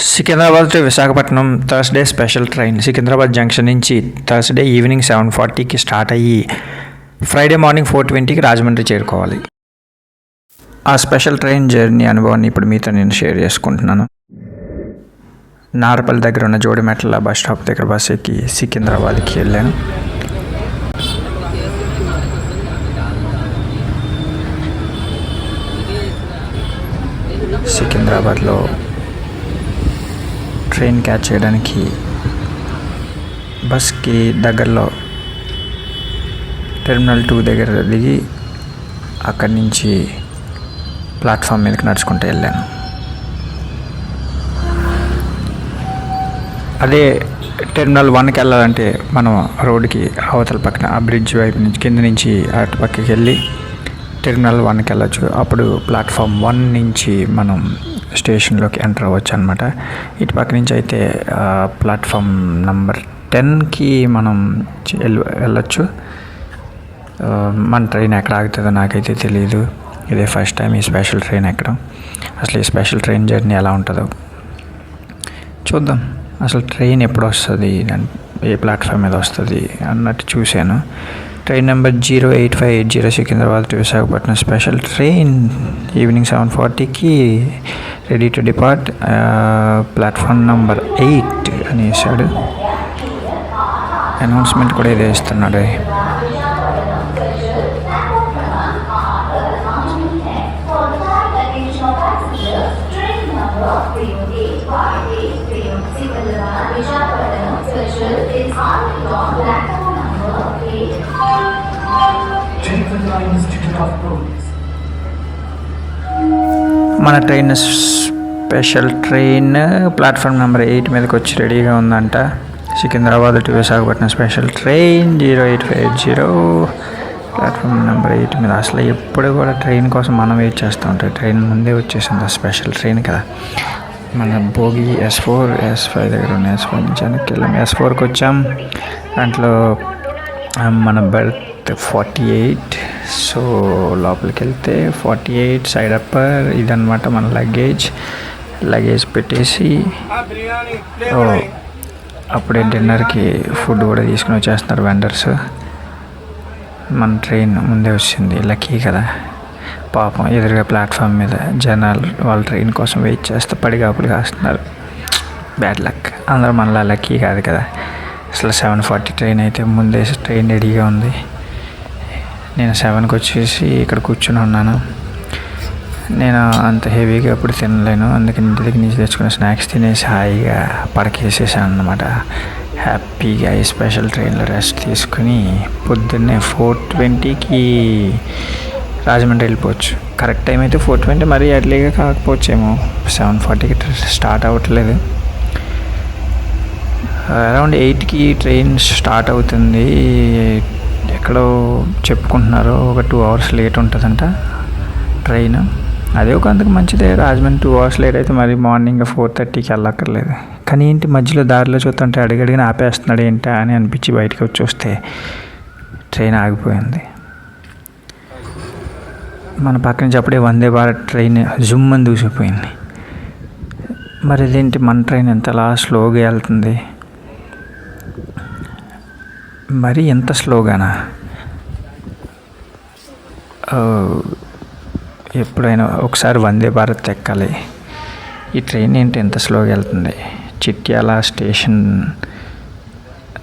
Secunderabad to Visakhapatnam Thursday special train. Secunderabad junction నుంచి Thursday evening seven ఫార్టీకి start అయ్యి Friday morning four ట్వంటీకి రాజమండ్రి చేరుకోవాలి. ఆ స్పెషల్ ట్రైన్ జర్నీ అనుభవాన్ని ఇప్పుడు మీతో నేను షేర్ చేసుకుంటున్నాను. నారపల్లి దగ్గర ఉన్న జోడిమెట్ల బస్ స్టాప్ దగ్గర బస్ ఎక్కి సికింద్రాబాద్కి వెళ్ళాను. సికింద్రాబాద్లో ట్రైన్ క్యాచ్ చేయడానికి బస్కి దగ్గరలో టెర్మినల్ టూ దగ్గర దిగి అక్కడి నుంచి ప్లాట్ఫామ్ మీదకి నడుచుకుంటూ వెళ్ళాను. అదే టెర్మినల్ వన్కి వెళ్ళాలంటే మనం రోడ్డుకి అవతల పక్కన ఆ బ్రిడ్జ్ వైపు నుంచి కింద నుంచి అటు పక్కకి వెళ్ళి టెర్మినల్ వన్కి వెళ్ళొచ్చు. అప్పుడు ప్లాట్ఫామ్ వన్ నుంచి మనం స్టేషన్లోకి ఎంటర్ అవ్వచ్చు అనమాట ఇటు పక్క నుంచి అయితే ప్లాట్ఫామ్ నెంబర్ టెన్కి మనం వెళ్ళొచ్చు. మన ట్రైన్ ఎక్కడ ఆగుతుందో నాకైతే తెలియదు ఇదే ఫస్ట్ టైం ఈ స్పెషల్ ట్రైన్ ఎక్కడం. అసలు ఈ స్పెషల్ ట్రైన్ జర్నీ ఎలా ఉంటుందో. చూద్దాం. అసలు ట్రైన్ ఎప్పుడు వస్తుంది? ఏ ప్లాట్ఫామ్ మీద వస్తుంది? అన్నట్టు చూశాను. Train number zero eight five eight zero Secunderabad to Visakhapatnam. Special train evening seven ఫార్టీకి ready to depart platform number eight అని వేసాడు అనౌన్స్మెంట్ కూడా ఇదే ఇస్తున్నాడు. మన train special train platform number eight మీదకి వచ్చి రెడీగా ఉందంట. Secunderabad to Visakhapatnam special train zero eight five eight zero platform number eight మీద అసలు ఎప్పుడు కూడా ట్రైన్ కోసం మనం వెయిట్ చేస్తూ ఉంటాం ట్రైన్ ముందే వచ్చేసింది ఆ స్పెషల్ ట్రైన్ కదా. మన భోగి ఎస్ ఫోర్ ఎస్ ఫైవ్ దగ్గర ఉన్న ఎస్ ఫోర్ నుంచి వెనక్కి వెళ్ళాం ఎస్ ఫోర్కి వచ్చాం. దాంట్లో మన బెర్త్ ఫార్టీ ఎయిట్ సో లోపలికి వెళ్తే ఫార్టీ ఎయిట్ సైడ్ అప్పర్ ఇదనమాట మన లగేజ్. లగేజ్ పెట్టేసి అప్పుడే డిన్నర్కి ఫుడ్ కూడా తీసుకుని వచ్చేస్తున్నారు వెండర్స్. మన ట్రైన్ ముందే వచ్చింది లక్కీ కదా. పాపం ఎదురుగా ప్లాట్ఫామ్ మీద జనాలు వాళ్ళ ట్రైన్ కోసం వెయిట్ చేస్తే పడిగాపులు కాస్తున్నారు. Bad luck. అందరూ మనలా లక్కీ కాదు కదా. అసలు సెవెన్ ఫార్టీ ట్రైన్ అయితే ముందే ట్రైన్ రెడీగా ఉంది. నేను సెవెన్కి వచ్చేసి ఇక్కడ కూర్చుని ఉన్నాను. నేను అంత హెవీగా ఎప్పుడు తినలేను. అందుకని ఇంటి దగ్గర నుంచి తెచ్చుకున్న స్నాక్స్ తినేసి హాయిగా పడకేసేసాను అనమాట హ్యాపీగా ఈ స్పెషల్ ట్రైన్లో రెస్ట్ తీసుకుని పొద్దున్నే ఫోర్ ట్వంటీకి రాజమండ్రి వెళ్ళిపోవచ్చు. కరెక్ట్ టైం అయితే ఫోర్ ట్వంటీ మరీ ఎర్లీగా కాకపోవచ్చేమో. సెవెన్ ఫార్టీకి స్టార్ట్ అవ్వట్లేదు. అరౌండ్ ఎయిట్కి ట్రైన్ స్టార్ట్ అవుతుంది. ఎక్కడో చెప్పుకుంటున్నారు ఒక టూ అవర్స్ లేట్ ఉంటుందంట ట్రైన్ అదే ఒక అంతకు మంచిదే రాజమండ్రి టూ అవర్స్ లేట్ అయితే మరి మార్నింగ్ ఫోర్ థర్టీకి వెళ్ళక్కర్లేదు. కానీ ఏంటి మధ్యలో దారిలో చూస్తుంటే అడిగడిగిన ఆపేస్తున్నాడు ఏంటా అని అనిపించి బయటకు వచ్చి వస్తే ట్రైన్ ఆగిపోయింది. మన పక్క నుంచి అప్పుడే వందే భారత్ ట్రైన్ జుమ్ అని దూసిపోయింది. మరి ఇదేంటి మన ట్రైన్ ఎంతలా స్లోగా వెళ్తుంది? మరి ఎంత స్లోగానా? ఎప్పుడైనా ఒకసారి వందే భారత్ ఎక్కాలి. ఈ ట్రైన్ ఏంటి ఎంత స్లోగా వెళ్తుంది? చిట్యాల స్టేషన్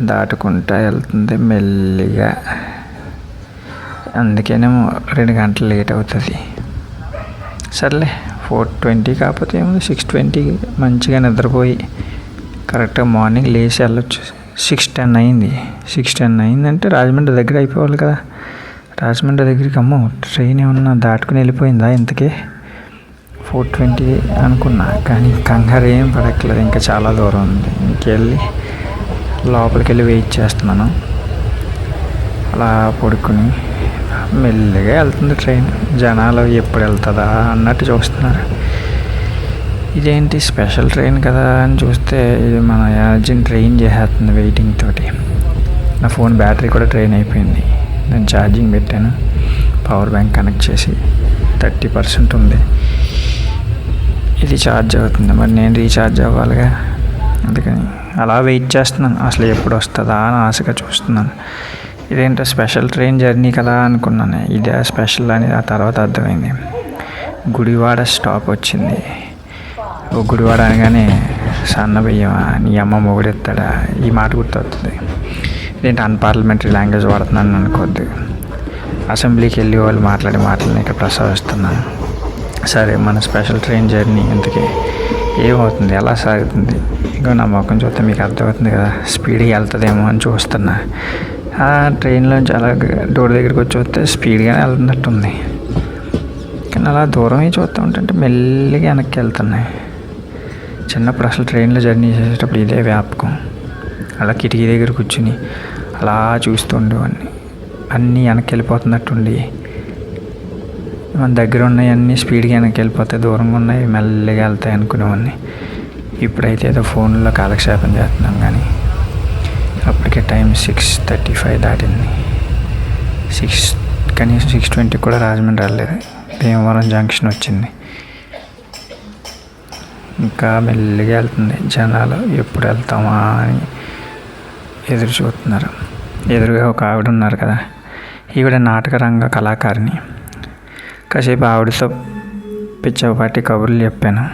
దాటుకుంటా వెళ్తుంది మెల్లిగా. అందుకేనేమో రెండు గంటలు లేట్ అవుతుంది. సర్లే ఫోర్ ట్వంటీ కాకపోతే ఏమో సిక్స్ ట్వంటీకి మంచిగా నిద్రపోయి కరెక్ట్గా మార్నింగ్ లేచి వెళ్ళొచ్చు. సిక్స్ టెన్ అయింది. సిక్స్ టెన్ అయిందంటే రాజమండ్రి దగ్గర అయిపోవాలి కదా. రాజమండ్రి దగ్గరికి అమ్మో ట్రైన్ ఏమన్నా దాటుకుని వెళ్ళిపోయిందా ఇంతకీ? ఫోర్ ట్వంటీ అనుకున్నా కానీ కంగారు ఏం పడట్లేదు ఇంకా చాలా దూరం ఉంది. ఇంకెళ్ళి లోపలికి వెళ్ళి వెయిట్ చేస్తున్నాను. అలా పడుకుని మెల్లిగా వెళ్తుంది ట్రైన్. జనాలు ఎప్పుడు వెళ్తుందా అన్నట్టు చూస్తున్నారు. ఇదేంటి స్పెషల్ ట్రైన్ కదా అని చూస్తే ఇది మన అర్జెంట్ ట్రైన్ చేసేస్తుంది వెయిటింగ్ తోటి. నా ఫోన్ బ్యాటరీ కూడా ట్రైన్ అయిపోయింది. నేను ఛార్జింగ్ పెట్టాను. పవర్ బ్యాంక్ కనెక్ట్ చేసి థర్టీ పర్సెంట్ ఉంది. ఇది ఛార్జ్ అవుతుంది. మరి నేను రీఛార్జ్ అవ్వాలిగా? అందుకని అలా వెయిట్ చేస్తున్నాను. అసలు ఎప్పుడు వస్తుందా అని ఆశగా చూస్తున్నాను. ఇదేంటో స్పెషల్ ట్రైన్ జర్నీ కదా అనుకున్నాను. ఇదే స్పెషల్ అని ఆ తర్వాత అర్థమైంది. గుడివాడ స్టాప్ వచ్చింది. ఓ గుడివాడ అనగానే సన్న బియ్యమా నీ అమ్మ మొగుడెత్తాడా? ఈ మాట గుర్తొస్తుంది ఇదేంటి అన్పార్లమెంటరీ లాంగ్వేజ్ వాడుతున్నాను అనుకోద్ది. అసెంబ్లీకి వెళ్ళి వాళ్ళు మాట్లాడే మాటలను ఇక్కడ ప్రసాదిస్తున్నాను సరే మన స్పెషల్ ట్రైన్ జర్నీ ఇంతకీ ఏమవుతుంది? ఎలా సాగుతుంది? ఇంకో నా ముఖం చూస్తే మీకు అర్థమవుతుంది కదా. స్పీడ్గా వెళ్తుందేమో అని చూస్తున్నా. ఆ ట్రైన్లోంచి అలా డోర్ దగ్గరికి వచ్చి చూస్తే స్పీడ్గానే వెళ్తున్నట్టుంది. కానీ అలా దూరం చూస్తూ ఉంటుంటే మెల్లిగా వెనక్కి వెళ్తున్నాయి. చిన్నప్పుడు అసలు ట్రైన్లో జర్నీ చేసేటప్పుడు ఇదే వ్యాపకం. అలా కిటికీ దగ్గర కూర్చుని అలా చూస్తుండేవాడిని అన్నీ. వెనక్కి వెళ్ళిపోతున్నట్టుండి మన దగ్గర ఉన్నాయి అన్నీ స్పీడ్గా వెనక్కి వెళ్ళిపోతాయి దూరంగా ఉన్నాయి మెల్లగా వెళ్తాయి అనుకునేవాడిని ఇప్పుడైతే ఏదో ఫోన్లో కాలక్షేపం చేస్తున్నాం కానీ అప్పటికే టైం సిక్స్ థర్టీ ఫైవ్ దాటింది. సిక్స్ కనీసం సిక్స్ ట్వంటీ కూడా రాజమండ్రి రాలేదు భీమవరం జంక్షన్ వచ్చింది. ఇంకా మెల్లిగా వెళ్తుంది. జనాలు ఎప్పుడు వెళ్తామా అని ఎదురు చూస్తున్నారు. ఎదురుగా ఒక ఆవిడ ఉన్నారు కదా. ఈవిడ నాటక రంగ కళాకారిణి. కాసేపు ఆవిడతో పిచ్చపాటి కబుర్లు చెప్పాను.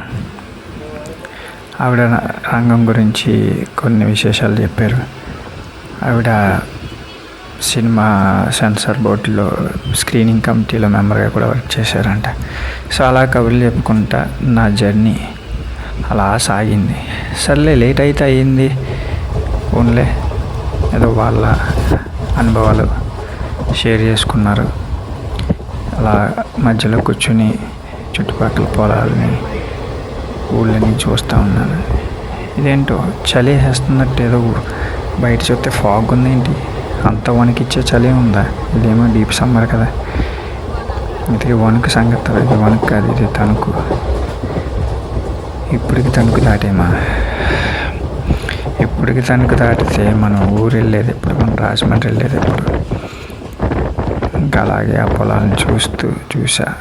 ఆవిడ రంగం గురించి కొన్ని విశేషాలు చెప్పారు. ఆవిడ సినిమా సెన్సార్ బోర్డులో స్క్రీనింగ్ కమిటీలో మెంబర్గా కూడా వర్క్ చేశారంట. సో అలా కబుర్లు చెప్పుకుంటా నా జర్నీ అలా సాగింది. సర్లే లేట్ అయితే అయ్యింది. ఓన్లే ఏదో వాళ్ళ అనుభవాలు షేర్ చేసుకున్నారు. అలా మధ్యలో కూర్చుని చుట్టుపక్కల పొలాలని ఊళ్ళని చూస్తూ ఉన్నాను. ఇదేంటో? చలి వేస్తున్నట్టు ఏదో బయట చూస్తే ఫాగ్ ఉందేంటి అంత వణికిచ్చే చలి ఉందా? ఇదేమో డీప్ సమ్మర్ కదా. ఇది వణుకు సంగతి ఇది వణుకు కాదు ఇది తణుకు. ఇప్పటికి తణుకు దాటేమా? ఇప్పటికి తణుకు దాటితే మనం ఊరు వెళ్ళేది ఎప్పుడు? మనం రాజమండ్రి వెళ్ళేది ఎప్పుడు? ఇంకా అలాగే ఆ పొలాలను చూస్తూ చూసా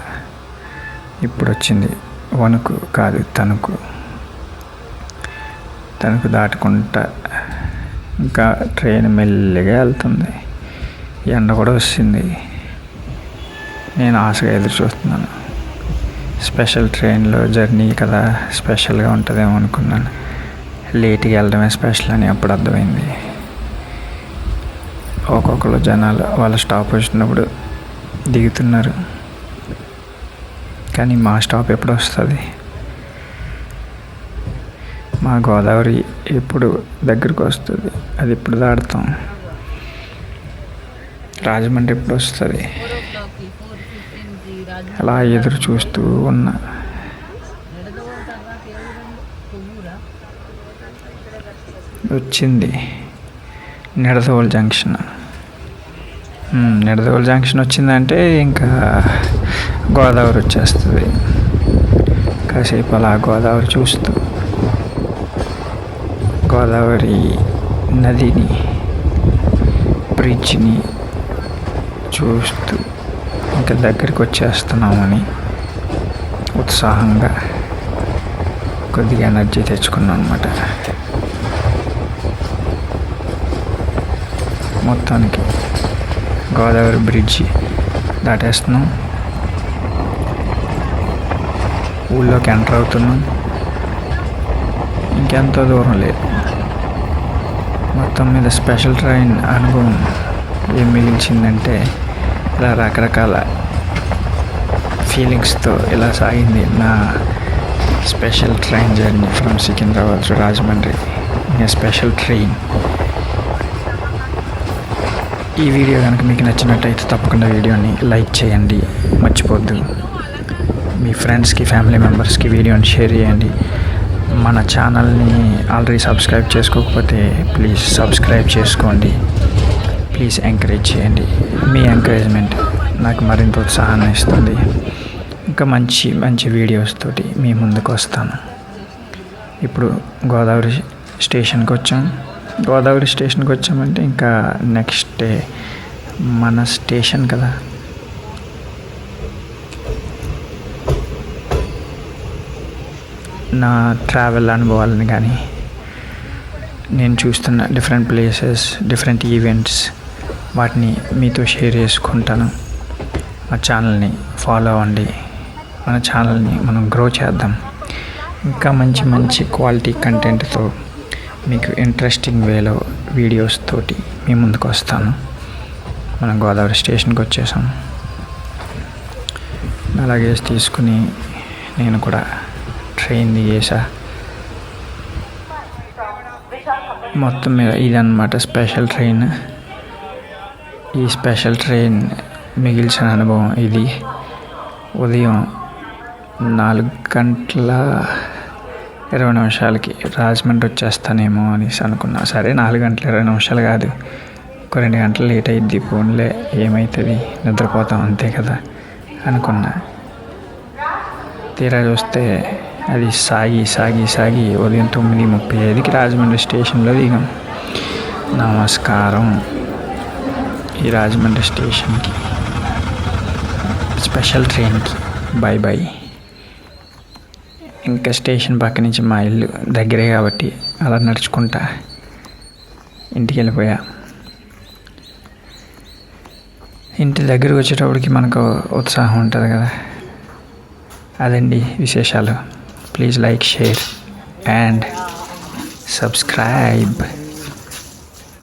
ఇప్పుడు వచ్చింది వణుకు కాదు తణుకు. తణుకు దాటుకుంటా ఇంకా ట్రైన్ మెల్లిగా వెళ్తుంది. ఎండ కూడా వస్తుంది. నేను ఆశగా ఎదురు చూస్తున్నాను. స్పెషల్ ట్రైన్లో జర్నీ కదా స్పెషల్గా ఉంటుందేమో అనుకున్నాను. లేట్గా వెళ్ళడమే స్పెషల్ అని అప్పుడు అర్థమైంది. ఒక్కొక్కరు జనాలు వాళ్ళ స్టాప్ వచ్చినప్పుడు దిగుతున్నారు. కానీ మా స్టాప్ ఎప్పుడు వస్తుంది? మా గోదావరి ఎప్పుడు దగ్గరకు వస్తుంది? అది ఎప్పుడు దాడుతాం రాజమండ్రి ఎప్పుడు వస్తుంది? అలా ఎదురు చూస్తూ ఉన్నా. వచ్చింది నిడదవోలు జంక్షన్. మ్మ్, నిడదవోలు జంక్షన్ వచ్చిందంటే ఇంకా గోదావరి వచ్చేస్తుంది. కాసేపు అలా గోదావరి చూస్తూ. గోదావరి నదిని బ్రిడ్జ్ని చూస్తూ. ఇంకా దగ్గరికి వచ్చేస్తున్నామని ఉత్సాహంగా కొద్దిగా ఎనర్జీ తెచ్చుకున్నాను అనమాట మొత్తానికి గోదావరి బ్రిడ్జి దాటేస్తున్నాం. ఊళ్ళోకి ఎంటర్ అవుతున్నాం. ఇంకెంతో దూరం లేదు. మొత్తం మీద స్పెషల్ ట్రైన్ అనుభవం ఏం మిగిల్చిందంటే ఇలా రకరకాల ఫీలింగ్స్తో ఇలా సాగింది నా special train journey from Secunderabad to Rajahmundry. In special train ఈ వీడియో కనుక మీకు నచ్చినట్టయితే తప్పకుండా వీడియోని లైక్ చేయండి మర్చిపోద్దు. మీ ఫ్రెండ్స్కి ఫ్యామిలీ మెంబర్స్కి వీడియోని షేర్ చేయండి. మన ఛానల్ని ఆల్రెడీ సబ్స్క్రైబ్ చేసుకోకపోతే ప్లీజ్ సబ్స్క్రైబ్ చేసుకోండి. ప్లీజ్ ఎంకరేజ్ చేయండి. మీ ఎంకరేజ్మెంట్ నాకు మరింత ఉత్సాహాన్ని ఇస్తుంది. ఇంకా మంచి మంచి వీడియోస్ తోటి మీ ముందుకు వస్తాను. ఇప్పుడు గోదావరి స్టేషన్కి వచ్చాం. గోదావరి స్టేషన్కి వచ్చామంటే ఇంకా నెక్స్ట్ డే మన స్టేషన్ కదా. నా ట్రావెల్ అనుభవాలను కానీ నేను చూస్తున్న డిఫరెంట్ ప్లేసెస్ డిఫరెంట్ ఈవెంట్స్ వాటిని మీతో షేర్ చేసుకుంటాను. మా ఛానల్ని ఫాలో అవ్వండి. మన ఛానల్ని మనం గ్రో చేద్దాం. ఇంకా మంచి మంచి క్వాలిటీ కంటెంట్తో మీకు ఇంట్రెస్టింగ్ వేలో వీడియోస్ తోటి మీ ముందుకు వస్తాను. మనం గోదావరి స్టేషన్కి వచ్చేసాం. నా లగేజ్ తీసుకుని నేను కూడా ట్రైన్ దిగేసా. మొత్తం మీద ఇదన్నమాట స్పెషల్ ట్రైన్ ఈ స్పెషల్ ట్రైన్ మిగిల్చిన అనుభవం ఇది. ఉదయం నాలుగు గంటల ఇరవై నిమిషాలకి రాజమండ్రి వచ్చేస్తానేమో అనేసి అనుకున్నా. సరే నాలుగు గంటల ఇరవై నిమిషాలు కాదు. ఒక రెండు గంటలు లేట్ అయింది ఫోన్లే ఏమవుతుంది నిద్రపోతాం అంతే కదా అనుకున్నా. తీరా చూస్తే అది సాగి సాగి సాగి ఉదయం తొమ్మిది ముప్పై ఐదుకి రాజమండ్రి స్టేషన్లో దిగాం. నమస్కారం. ఈ రాజమండ్రి స్టేషన్కి. స్పెషల్ ట్రైన్కి. బాయ్ బాయ్ ఇంకా స్టేషన్ పక్క నుంచి మా ఇల్లు దగ్గరే కాబట్టి అలా నడుచుకుంటా. ఇంటికి వెళ్ళిపోయా. ఇంటి దగ్గరకు వచ్చేటప్పటికి మనకు ఉత్సాహం ఉంటుంది కదా. అదండి విశేషాలు. Please like share and subscribe.